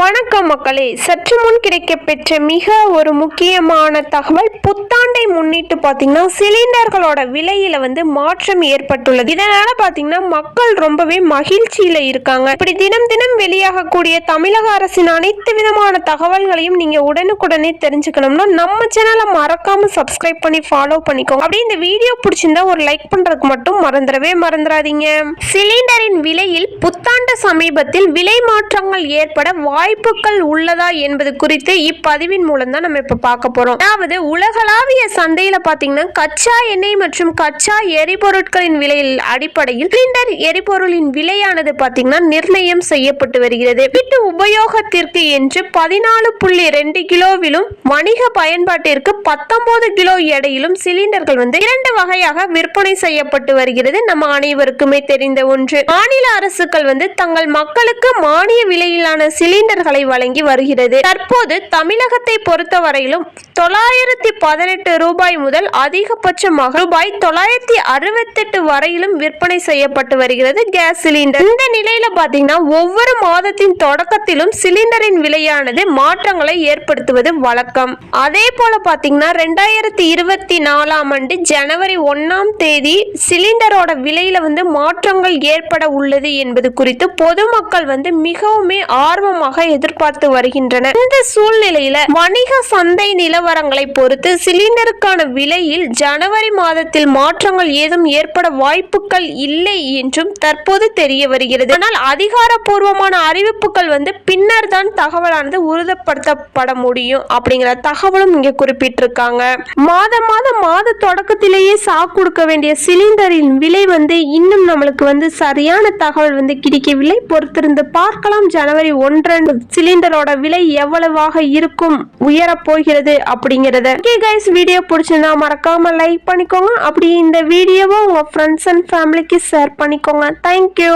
வணக்கம் மக்களே. சற்று முன் கிடைக்கப்பெற்ற மிக ஒரு முக்கியமான தகவல் புத்தாண்டை முன்னிட்டு பார்த்தீங்கன்னா சிலிண்டர்களோட விலையில வந்து மாற்றம் ஏற்பட்டுள்ளது. இதனால பார்த்தீங்கன்னா மக்கள் ரொம்பவே மகிழ்ச்சியில இருக்காங்க. இப்படி தினம் தினம் வெளியாகக்கூடிய தமிழக அரசின் அனைத்து விதமான தகவல்களையும் நீங்க உடனுக்குடனே தெரிஞ்சுக்கணும்னா நம்ம சேனலை மறக்காம சப்ஸ்கிரைப் பண்ணி ஃபாலோ பண்ணிக்கோங்க. அப்படியே இந்த வீடியோ பிடிச்சிருந்தா ஒரு லைக் பண்றதுக்கு மட்டும் மறந்துடவே மறந்துடாதீங்க. சிலிண்டரின் விலையில் புத்தாண்டு சமீபத்தில் விலை மாற்றங்கள் ஏற்பட வாய்ப்புகள் உள்ளதா என்பது குறித்து இப்பதிவின் மூலம் தான் நம்ம இப்ப பார்க்க போறோம். அதாவது உலகளாவிய சந்தையில பாத்தீங்கன்னா கச்சா எண்ணெய் மற்றும் கச்சா எரிபொருட்களின் விலையில் அடிப்படையில் சிலிண்டர் எரிபொருளின் விலையானது பாத்தீங்கன்னா நிர்ணயம் செய்யப்பட்டு வருகிறது. வீட்டு உபயோகத்திற்கு என்று பதினாலு புள்ளி ரெண்டு கிலோவிலும் வணிக பயன்பாட்டிற்கு பத்தொன்பது கிலோ எடையிலும் சிலிண்டர்கள் வந்து இரண்டு வகையாக விற்பனை செய்யப்பட்டு வருகிறது. நம்ம அனைவருக்குமே தெரிந்த ஒன்று. மாநில அரசுகள் வந்து தங்கள் மக்களுக்கு மானிய விலையிலான சிலிண்டர்களை வழங்கி வருகிறது. தற்போது தமிழகத்தை பொறுத்தவரையிலும் தொள்ளாயிரத்தி பதினெட்டு ரூபாய் முதல் அதிகபட்சமாக ரூபாய் தொள்ளாயிரத்தி அறுபத்தெட்டு வரையிலும் விற்பனை செய்யப்பட்டு வருகிறது கேஸ் சிலிண்டர். இந்த நிலையில பாத்தீங்கன்னா ஒவ்வொரு மாதத்தின் தொடக்கத்திலும் சிலிண்டரின் விலையானது மாற்றங்களை ஏற்படுத்துவது வழக்கம். அதே போல பாத்தீங்கன்னா ரெண்டாயிரத்தி இருபத்தி நாலாம் ஆண்டு ஜனவரி ஒன்னாம் தேதி சிலிண்டரோட விலையில வந்து மாற்றங்கள் ஏற்பட உள்ளது என்பது குறித்து பொதுமக்கள் வந்து மிகவுமே ஆர்வமாக எதிர்பார்த்து வருகின்றன. இந்த சூழ்நிலையில வணிக சந்தை நிலவரங்களை பொறுத்து சிலிண்டருக்கான விலையில் ஜனவரி மாதத்தில் மாற்றங்கள் ஏதும் ஏற்பட வாய்ப்புகள் இல்லை என்றும் தற்போது தெரிய வருகிறது. ஆனால் அதிகாரப்பூர்வமான அறிவிப்புகள் வந்து பின்னர் தான் தகவலானது உறுதிப்படுத்தப்பட முடியும் அப்படிங்கிற தகவலும் இங்க குறிப்பிட்டிருக்காங்க. மாதம் மாதம் மாத தொடக்கத்திலேயே சாக்கு கொடுக்க வேண்டிய சிலிண்டரின் விலை வந்து இன்னும் நம்மளுக்கு வந்து சரியான தகவல் வந்து கிடைக்கவில்லை. பொறுத்திருந்து பார்க்கலாம் ஜனவரி ஒன்றன்று சிலிண்டரோட விலை எவ்வளவாக இருக்கும் உயரப் போகிறது அப்படிங்கறத. ஓகே கைஸ் வீடியோ பிடிச்சிருந்தா மறக்காம லைக் பண்ணிக்கோங்க. அப்படி இந்த வீடியோவை உங்க ஃப்ரெண்ட்ஸ் அண்ட் ஃபேமிலிக்கு ஷேர் பண்ணிக்கோங்க. Thank you